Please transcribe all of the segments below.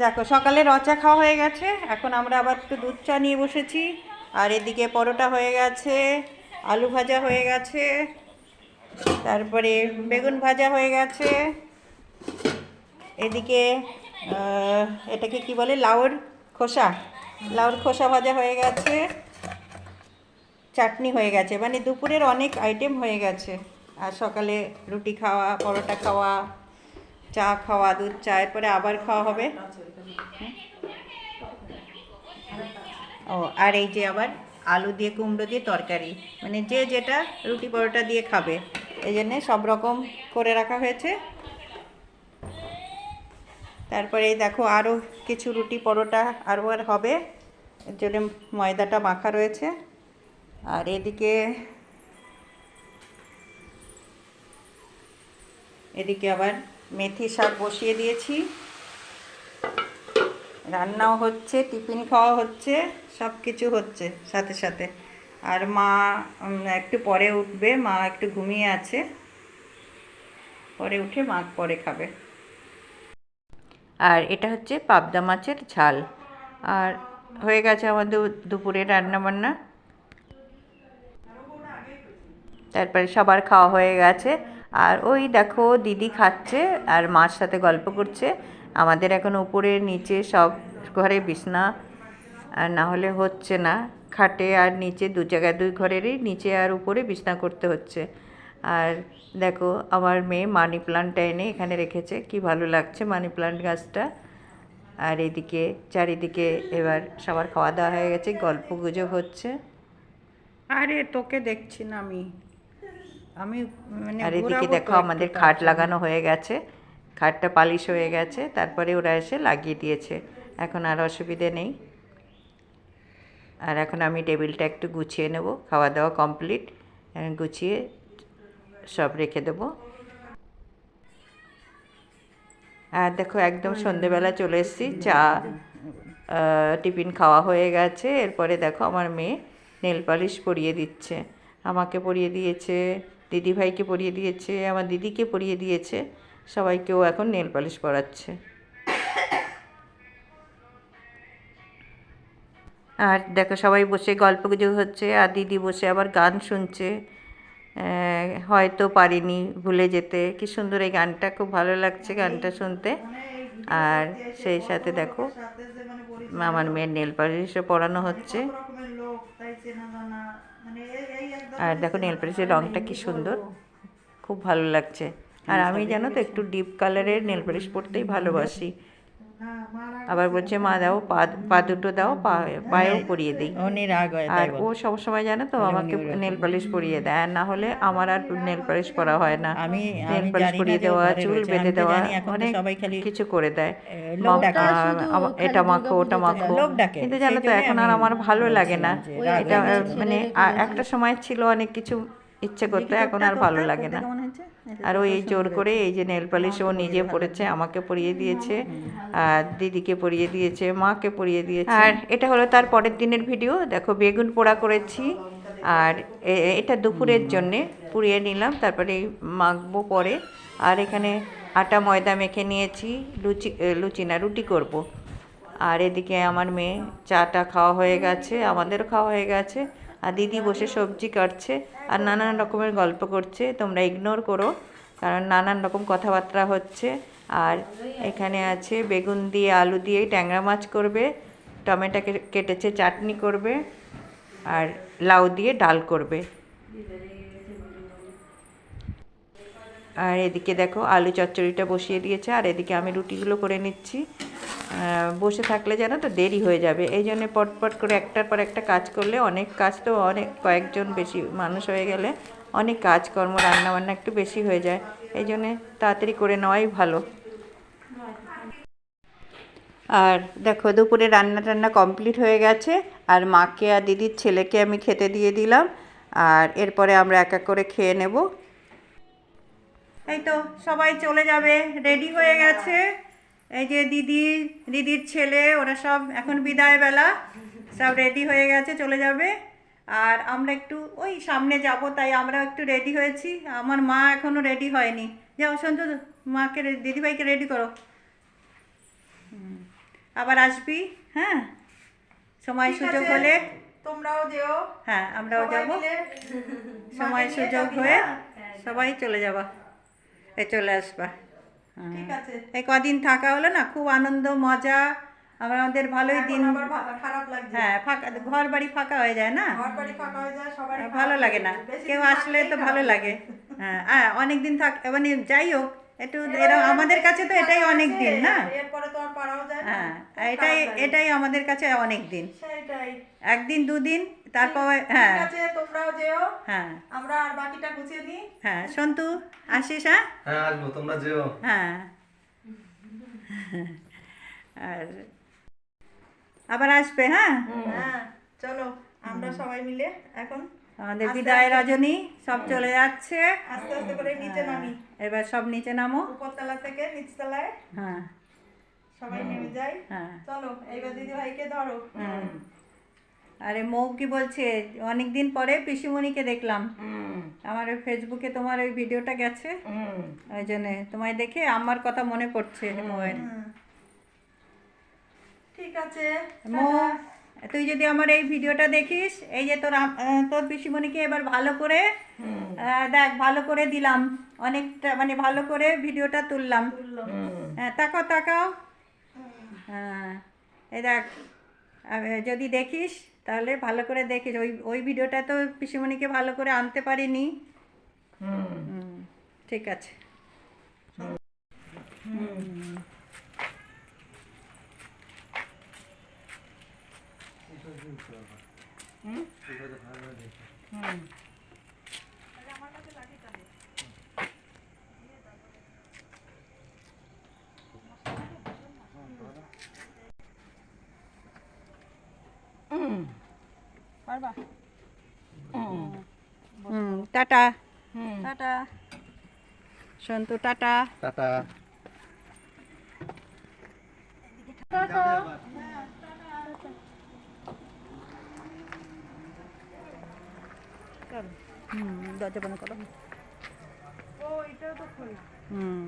দেখো, সকালে রচা খাওয়া হয়ে গেছে। এখন আমরা আবার একটু দুধ চা নিয়ে বসেছি। আর এদিকে পরোটা হয়ে গেছে, আলু ভাজা হয়ে গেছে, তারপরে বেগুন ভাজা হয়ে গেছে। এদিকে এটাকে কি বলে? লাউর খোসা। লাউর খোসা ভাজা হয়ে গেছে। চাটনি হয়ে গেছে। মানে দুপুরের অনেক আইটেম হয়ে গেছে। আর সকালে রুটি খাওয়া, পরোটা খাওয়া চা খাওয়া, দুধ, চা, এরপরে আবার খাওয়া হবে। ও, আর এই যে আবার আলু দিয়ে, কুমড়ো দিয়ে তরকারি। মানে যে যেটা রুটি পরোটা দিয়ে খাবে। এই জন্যে সব রকম করে রাখা হয়েছে। তারপরে দেখো আরও কিছু রুটি পরোটা আরও আর হবে। এর জন্য ময়দাটা মাখা রয়েছে। আর এদিকে এদিকে আবার মেথি শাক বসিয়ে দিয়েছি। রান্নাও হচ্ছে, টিফিন খাওয়া হচ্ছে সব কিছু হচ্ছে সাথে সাথে। আর মা একটু পরে উঠবে, মা একটু ঘুমিয়ে আছে। পরে উঠে মা পরে খাবে। আর এটা হচ্ছে পাবদা মাছের ঝাল। আর হয়ে গেছে আমাদের দুপুরে রান্না বান্না তারপরে সবার খাওয়া হয়ে গেছে। আর ওই দেখো দিদি খাচ্ছে আর মার সাথে গল্প করছে। আমাদের এখন উপরে নিচে সব ঘরে বিছনা, আর না হলে হচ্ছে না। খাটে আর নিচে দু জায়গায় দুই ঘরেরই, নিচে আর উপরে বিছনা করতে হচ্ছে। আর দেখো আমার মেয়ে মানি প্লান্টটা এনে এখানে রেখেছে। কি ভালো লাগছে মানি প্লান্ট গাছটা। আর এদিকে, চারিদিকে এবার সবার খাওয়া দাওয়া হয়ে গেছে, গল্প গুজব হচ্ছে। আরে তোকে দেখছি না আমি। আমি মানে আর এদিকে দেখো আমাদের খাট লাগানো হয়ে গেছে। খাটটা পালিশ হয়ে গেছে তারপরে ওরা এসে লাগিয়ে দিয়েছে। এখন আর অসুবিধে নেই। আর এখন আমি টেবিলটা একটু গুছিয়ে নেব খাওয়া দাওয়া কমপ্লিট। গুছিয়ে সব রেখে দেবো। আর দেখো একদম সন্ধেবেলা চলে এসেছি চা টিফিন খাওয়া হয়ে গেছে। এরপরে দেখো আমার মেয়ে নেল পালিশ পরিয়ে দিচ্ছে। আমাকে পরিয়ে দিয়েছে দিদিভাইকে পরিয়ে দিয়েছে, আমার দিদিকে পরিয়ে দিয়েছে, সবাইকেও এখন নেল পালিশ পরাচ্ছে আর দেখো সবাই বসে গল্প গুজব হচ্ছে, আর দিদি বসে আবার গান শুনছে। হয়তো পারিনি ভুলে যেতে। কি সুন্দর এই গানটা, খুব ভালো লাগছে গানটা শুনতে। আর সেই সাথে দেখো, আমার মেয়ের নেল পালিশও পরানো হচ্ছে। আর দেখো নেল পালিশের রঙটা কি সুন্দর। খুব ভালো লাগছে। আর আমি জানো তো একটু ডিপ কালারের নেল পালিশ পরতেই ভালোবাসি। আবার বলছে মা দাও পা পা দুটো দাও পা পায়েও পরিয়ে দিই। আর ও সবসময় জানো তো আমাকে নেল পালিশ পরিয়ে দেয়। আর না হলে আমার আর নেল পালিশ পরা হয় না। আমি নেল পালিশ পরিয়ে দেওয়া চুল বেঁধে দেওয়া অনেক কিছু করে দেয়। এটা মাখো ওটা মাখো। কিন্তু জানো তো এখন আর আমার ভালো লাগে না। এটা মানে একটা সময় ছিল অনেক কিছু ইচ্ছে করতে এখন আর ভালো লাগে না। আর ওই জোর করে এই যে নেল পালিশ ও নিজে পরেছে আমাকে পরিয়ে দিয়েছে আর দিদিকে পরিয়ে দিয়েছে মাকে পরিয়ে দিয়েছে। আর এটা হলো তার পরের দিনের ভিডিও। দেখো বেগুন পোড়া করেছি। আর এটা দুপুরের জন্যে পুড়িয়ে নিলাম। তারপরে মাখবো পরে। আর এখানে আটা ময়দা মেখে নিয়েছি লুচি লুচি না রুটি করব। আর এদিকে আমার মেয়ে চাটা খাওয়া হয়ে গেছে আমাদেরও খাওয়া হয়ে গেছে। আর দিদি বসে সবজি কাটছে আর নানান রকমের গল্প করছে, তোমরা ইগনোর করো, কারণ নানান রকম কথাবার্তা হচ্ছে। আর এখানে আছে বেগুন দিয়ে আলু দিয়ে ট্যাংরা মাছ করবে টমেটোকে কেটেছে চাটনি করবে, আর লাউ দিয়ে ডাল করবে। আর এদিকে দেখো আলু চচ্চড়িটা বসিয়ে দিয়েছে, আর এদিকে আমি রুটিগুলো করে নিচ্ছি। বসে থাকলে যেন তো দেরি হয়ে যাবে। এই জন্য পটপট করে একটার পর একটা কাজ করলে অনেক কাজ তো অনেক কয়েকজন বেশি মানুষ হয়ে গেলে অনেক কাজকর্ম, রান্নাবান্না একটু বেশি হয়ে যায়। এই জন্যে তাড়াতাড়ি করে নেওয়াই ভালো। আর দেখো দুপুরে রান্না টান্না কমপ্লিট হয়ে গেছে, আর মাকে আর দিদির ছেলেকে আমি খেতে দিয়ে দিলাম। আর এরপরে আমরা এক এক করে খেয়ে নেব। এই তো সবাই চলে যাবে রেডি হয়ে গেছে। এই যে দিদি দিদির ছেলে ওরা সব এখন বিদায় বেলা সব রেডি হয়ে গেছে চলে যাবে। আর আমরা একটু ওই সামনে যাব তাই আমরা একটু রেডি হয়েছি। আমার মা এখনও রেডি হয়নি। যাও সন্তু মাকে দিদিভাইকে রেডি করো। আবার আসবি হ্যাঁ? সময় সুযোগ হলে। তোমরাও যেও। হ্যাঁ আমরাও যাব। সময় সুযোগ হয়ে? সবাই চলে যাবা। এ চলে আসবা। হ্যাঁ। ঠিক আছে। এই কদিন থাকা হলো না খুব আনন্দ মজা আমরা আমাদের ভালোই দিন। হ্যাঁ ফাঁকা ঘর বাড়ি ফাঁকা হয়ে যায় না ভালো লাগে। না। কেউ আসলে তো ভালো লাগে। হ্যাঁ অনেক দিন থাক মানে যাই হোক একটু এরকম আমাদের কাছে তো এটাই অনেক দিন না? হ্যাঁ এটাই এটাই আমাদের কাছে অনেক দিন। একদিন দুদিন তারপর হ্যাঁ। তোমরাও যেও। হ্যাঁ। আমরা আর বাকিটা গুছিয়ে নিই। হ্যাঁ সন্তু আসিস হ্যাঁ? হ্যাঁ আসব তোমরা যেও। হ্যাঁ। আর আবার আসবে হ্যাঁ? হ্যাঁ চলো আমরা সবাই মিলে এখন আমাদের বিদায় রজনী সব চলে যাচ্ছে। আস্তে আস্তে করে নিচে নামি। এবার সব নিচে নামো। উপরতলা থেকে নিচতলায়। হ্যাঁ। সবাই নেমে যাই। হ্যাঁ। চলো এইবার দিদি ভাইকে ধরো। হুম। আরে মৌ কি বলছে? অনেক দিন পরে পিসিমণিকে দেখলাম। আমার ওই ফেসবুকে তোমার ওই ভিডিওটা গেছে। ওই জন্যে তোমায় দেখে আমার কথা মনে পড়ছে মৌয়ের। ঠিক আছে। মৌ তুই যদি আমার এই ভিডিওটা দেখিস এই যে তোর তোর পিসিমণিকে এবার ভালো করে দেখ ভালো করে দিলাম। অনেকটা মানে ভালো করে ভিডিওটা তুললাম। হ্যাঁ তাকাও তাকাও। হ্যাঁ এই দেখ যদি দেখিস তাহলে ভালো করে দেখে ওই ওই ভিডিওটা তো পিসিমণিকে ভালো করে আনতে পারিনি। হুম, ঠিক আছে। হুম। Tata. Tata. Santu tata. Tata. হুম দরজা বন্ধ করো। হুম।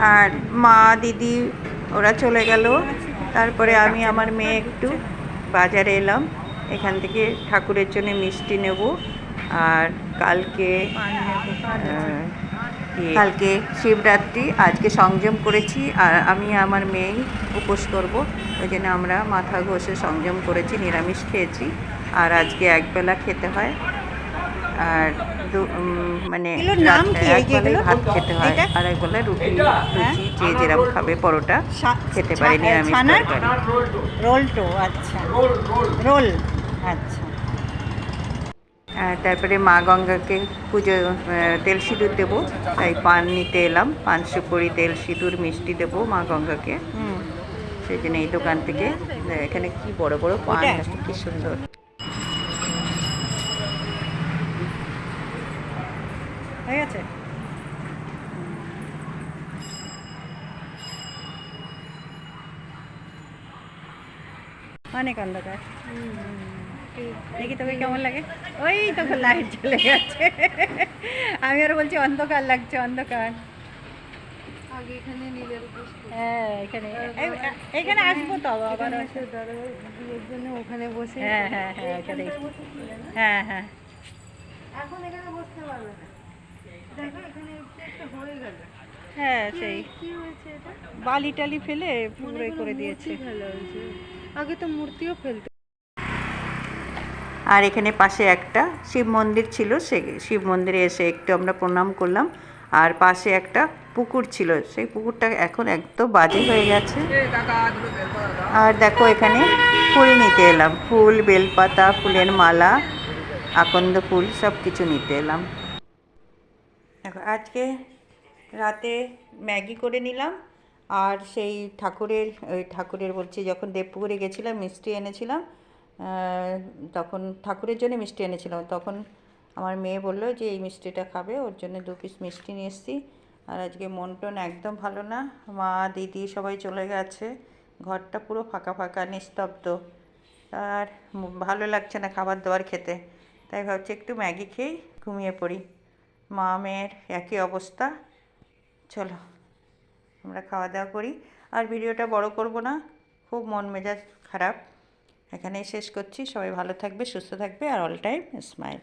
আর মা, দিদি, ওরা চলে গেল। তারপরে আমি, আমার মেয়ে একটু বাজারে এলাম। এখান থেকে ঠাকুরের জন্য মিষ্টি নেব। আর কালকে কালকে শিবরাত্রি, আজকে সংযম করেছি। আর আমি, আমার মেয়েই উপোস করব। ওই জন্য আমরা মাথা ঘষে সংযম করেছি, নিরামিষ খেয়েছি। আর আজকে একবেলা খেতে হয়। আর মানে? ভাত খেতে হয়? আর একবেলা রুটি লুচি যে যেরকম খাবে পরোটা খেতে পারে নিরামিষ রোল টো আচ্ছা। রোল আচ্ছা। আর তারপরে মা গঙ্গাকে পুজো তেল সিঁদুর দেবো। তাই পান নিতে এলাম। পান সুপুরি তেল সিঁদুর মিষ্টি দেবো মা গঙ্গাকে। হুম। সেই জন্য এই দোকান থেকে। এখানে কি বড় বড় পান কি সুন্দর। হয়ে গেছে? অনেক অন্ধকার। দেখি তোকে কেমন লাগে? ওই তোকে লাইট চলে গেছে। আমি আর বলছি অন্ধকার লাগছে অন্ধকার। হ্যাঁ এখানে। এইখানে আসব তো আবার ওখানে বসে। হ্যাঁ হ্যাঁ হ্যাঁ এখানে হ্যাঁ হ্যাঁ। এখন এখানে বসতে পারবে না দেখো এখানে একটু একটা হয়ে হ্যাঁ সেই। কি হয়েছে এটা? বালি টালি ফেলে পুরো করে দিয়েছে। আগে তো মূর্তিও ফেলতো আর এখানে পাশে একটা শিব মন্দির ছিল সে শিব মন্দিরে এসে একটু আমরা প্রণাম করলাম। আর পাশে একটা পুকুর ছিল সেই পুকুরটা এখন একদম বাজে হয়ে গেছে। আর দেখো এখানে ফুল নিতে এলাম। ফুল বেলপাতা ফুলের মালা আকন্দ ফুল সব কিছু নিতে এলাম। দেখো, আজকে রাতে ম্যাগি করে নিলাম আর সেই ঠাকুরের, ওই ঠাকুরের বলছি যখন দেবপুকুরে গেছিলাম, মিষ্টি এনেছিলাম তখন ঠাকুরের জন্য মিষ্টি এনেছিলাম। তখন আমার মেয়ে বলল যে, এই মিষ্টিটা খাবে, ওর জন্য দু পিস মিষ্টি নিয়ে এসেছি। আর আজকে মন টন একদম ভালো না। মা, দিদি সবাই চলে গেছে। ঘরটা পুরো ফাঁকা ফাঁকা, নিস্তব্ধ। আর ভালো লাগছে না খাবার দাবার খেতে। তাই ভাবছি একটু ম্যাগি খেয়েই ঘুমিয়ে পড়ি। মা মেয়ের একই অবস্থা। চলো, আমরা খাওয়া দাওয়া করি। আর ভিডিওটা বড় করব না, খুব মন মেজাজ খারাপ। এখানেই শেষ করছি। সবাই ভালো থাকবে, সুস্থ থাকবে, আর অল টাইম স্মাইল